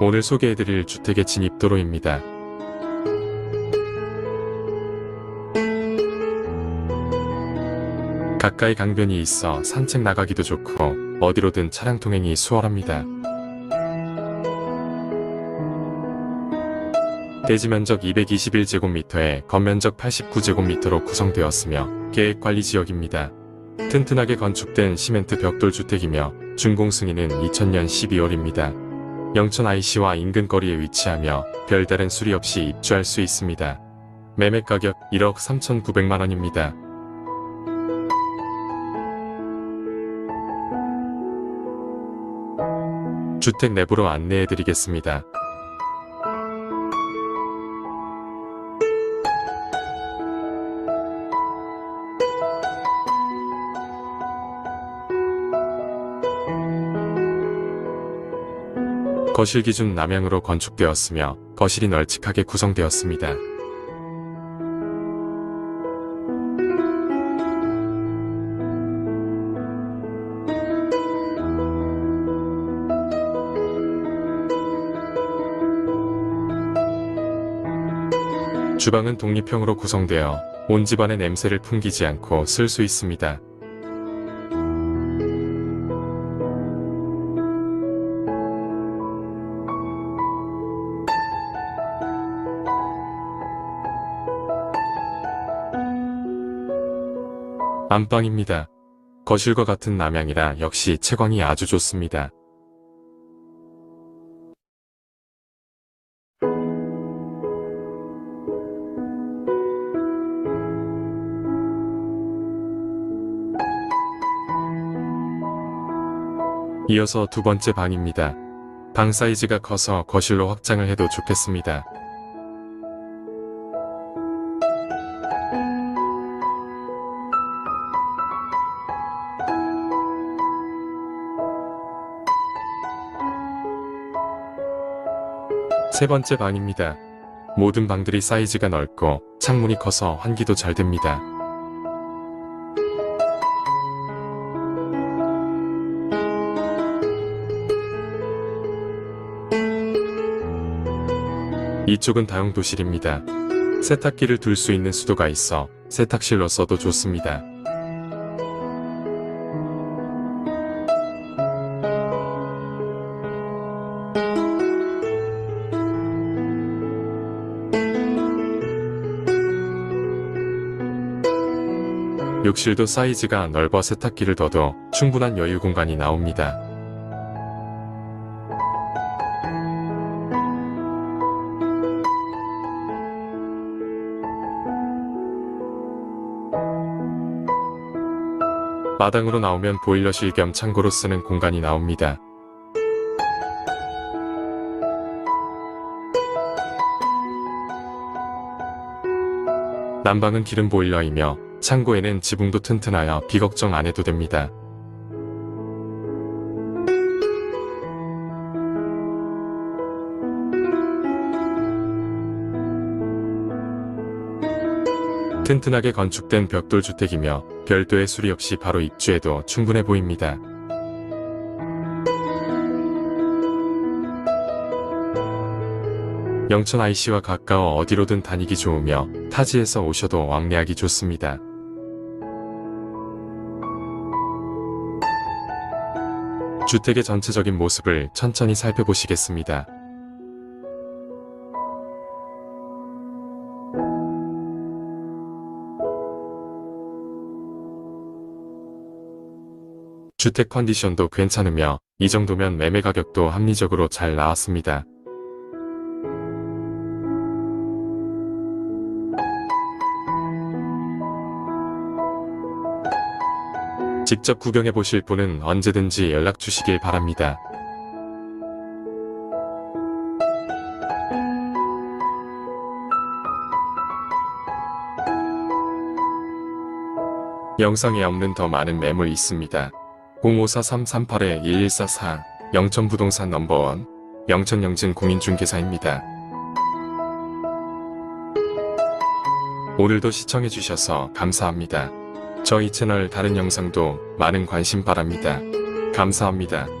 오늘 소개해드릴 주택의 진입도로입니다. 가까이 강변이 있어 산책 나가기도 좋고 어디로든 차량 통행이 수월합니다. 대지 면적 221제곱미터에 건면적 89제곱미터로 구성되었으며 계획관리 지역입니다. 튼튼하게 건축된 시멘트 벽돌 주택이며 준공 승인은 2000년 12월입니다. 영천 IC와 인근 거리에 위치하며 별다른 수리 없이 입주할 수 있습니다. 매매 가격 1억 3,900만 원입니다. 주택 내부로 안내해 드리겠습니다. 거실 기준 남향으로 건축되었으며 거실이 널찍하게 구성되었습니다. 주방은 독립형으로 구성되어 온 집안의 냄새를 풍기지 않고 쓸 수 있습니다. 안방입니다. 거실과 같은 남향이라 역시 채광이 아주 좋습니다. 이어서 두 번째 방입니다. 방 사이즈가 커서 거실로 확장을 해도 좋겠습니다. 세 번째 방입니다. 모든 방들이 사이즈가 넓고 창문이 커서 환기도 잘 됩니다. 이쪽은 다용도실입니다. 세탁기를 둘 수 있는 수도가 있어 세탁실로 써도 좋습니다. 욕실도 사이즈가 넓어 세탁기를 둬도 충분한 여유 공간이 나옵니다. 마당으로 나오면 보일러실 겸 창고로 쓰는 공간이 나옵니다. 난방은 기름 보일러이며 창고에는 지붕도 튼튼하여 비 걱정 안 해도 됩니다. 튼튼하게 건축된 벽돌 주택이며 별도의 수리 없이 바로 입주해도 충분해 보입니다. 영천 IC와 가까워 어디로든 다니기 좋으며 타지에서 오셔도 왕래하기 좋습니다. 주택의 전체적인 모습을 천천히 살펴보시겠습니다. 주택 컨디션도 괜찮으며 이 정도면 매매 가격도 합리적으로 잘 나왔습니다. 직접 구경해 보실 분은 언제든지 연락 주시길 바랍니다. 영상에 없는 더 많은 매물 있습니다. 054-338-1144 영천부동산 넘버원 영천영진 공인중개사입니다. 오늘도 시청해주셔서 감사합니다. 저희 채널 다른 영상도 많은 관심 바랍니다. 감사합니다.